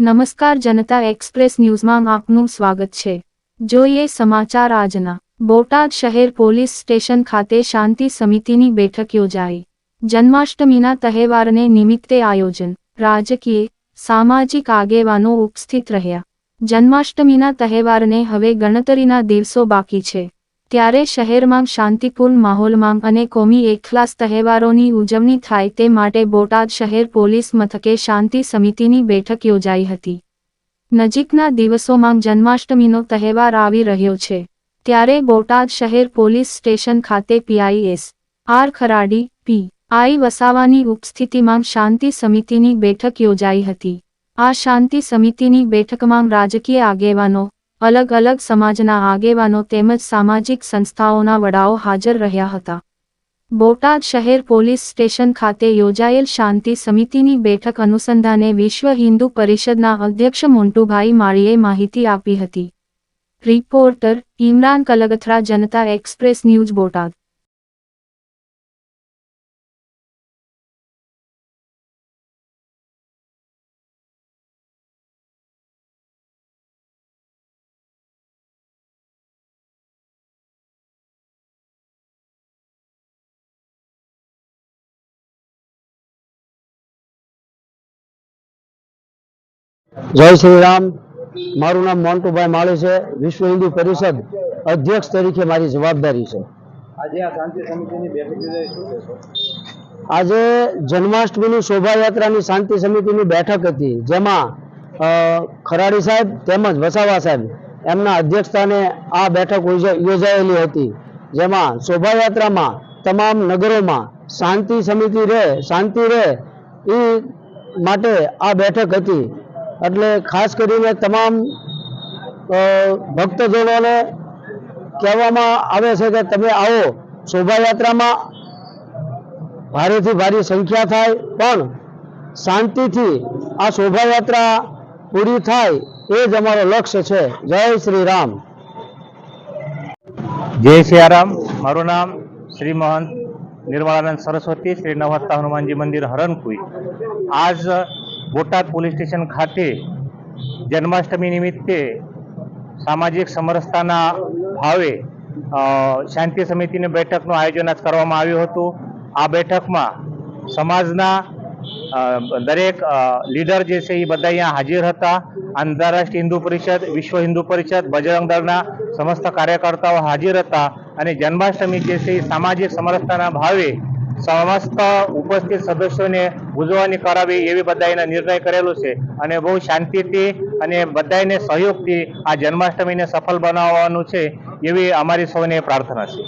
નમસ્કાર જનતા એક્સપ્રેસ ન્યૂઝમાં આપનું સ્વાગત છે. જોઈએ સમાચાર આજના. બોટાદ શહેર પોલીસ સ્ટેશન ખાતે શાંતિ સમિતિની બેઠક યોજાઈ. જન્માષ્ટમીના તહેવારને નિમિત્તે આયોજન. રાજકીય, સામાજિક આગેવાનો ઉપસ્થિત રહ્યા. જન્માષ્ટમીના તહેવારને હવે ગણતરીના દિવસો બાકી છે. ત્યારે શહેરમાં શાંતિપૂર્ણ માહોલમાં અને કોમી એકલાસ તહેવારોની ઉજવણી થાય તે માટે બોટાદ શહેર પોલીસ મથકે શાંતિ સમિતિની બેઠક યોજાઈ હતી. નજીકના દિવસોમાં જન્માષ્ટમીનો તહેવાર આવી રહ્યો છે. ત્યારે બોટાદ શહેર પોલીસ સ્ટેશન ખાતે પીઆઈએસ આર ખરાડી, પી આઈ વસાવાની ઉપસ્થિતિમાં શાંતિ સમિતિની બેઠક યોજાઈ હતી. આ શાંતિ સમિતિની બેઠકમાં રાજકીય આગેવાનો અલગ અલગ સમાજના આગેવાનો તેમજ સામાજિક સંસ્થાઓના વડાઓ હાજર રહ્યા હતા. બોટાદ શહેર પોલીસ સ્ટેશન ખાતે યોજાયેલ શાંતિ સમિતિની બેઠક અનુસંધાને વિશ્વ હિન્દુ પરિષદના અધ્યક્ષ મોન્ટુભાઈ માળીએ માહિતી આપી હતી. Reporter, Imran Kalgathara, Janata express news Botad. Jai Shri Ram મારું નામ મોન્ટુભાઈ માળી છે. વિશ્વ હિન્દુ પરિષદ અધ્યક્ષ તરીકે મારી જવાબદારી છે. આજે આ શાંતિ સમિતિની બેઠક યોજાઈ શું કહેશો? આજે જન્માષ્ટમીની શોભાયાત્રાની શાંતિ સમિતિની બેઠક હતી જેમાં ખરાડી સાહેબ તેમજ વસાવા સાહેબ એમના અધ્યક્ષસ્થાને આ બેઠક યોજાયેલી હતી જેમાં શોભાયાત્રામાં તમામ નગરોમાં શાંતિ સમિતિ રહે શાંતિ રહે એ માટે આ બેઠક હતી. એટલે ખાસ કરીને તમામ ભક્તજનોને કહેવામાં આવે છે કે તમે આવો, શોભાયાત્રામાં. ભારેથી ભારે સંખ્યા થાય, પણ શાંતિથી આ શોભાયાત્રા પૂરી થાય એ જ અમારો લક્ષ્ય છે. જય શ્રી રામ. જય સિયારામ મારું નામ શ્રી મહંત નિર્મળાનંદ સરસ્વતી, શ્રી નવહત્તા હનુમાનજી મંદિર હરણકુઈ. આજ બોટાદ પોલીસ સ્ટેશન ખાતે જન્માષ્ટમી નિમિત્તે સામાજિક સમરસતાના ભાવે શાંતિ સમિતિની બેઠકનું આયોજન આજ કરવામાં આવ્યું હતું. આ બેઠકમાં સમાજના દરેક લીડર જે છે એ બધા અહીંયા હાજર હતા. આંતરરાષ્ટ્રીય હિન્દુ પરિષદ, વિશ્વ હિન્દુ પરિષદ, બજરંગ દળના સમસ્ત કાર્યકર્તાઓ હાજર હતા અને જન્માષ્ટમી જે છે એ સામાજિક સમરસતાના ભાવે સમસ્ત ઉપસ્થિત સદસ્યોને ઉજવણી કરાવી એવી બધાને નિર્ણય કરેલો છે અને બહુ શાંતિથી અને બધાને સહયોગથી આ જન્માષ્ટમીને સફળ બનાવવાનું છે એવી અમારી સૌને પ્રાર્થના છે.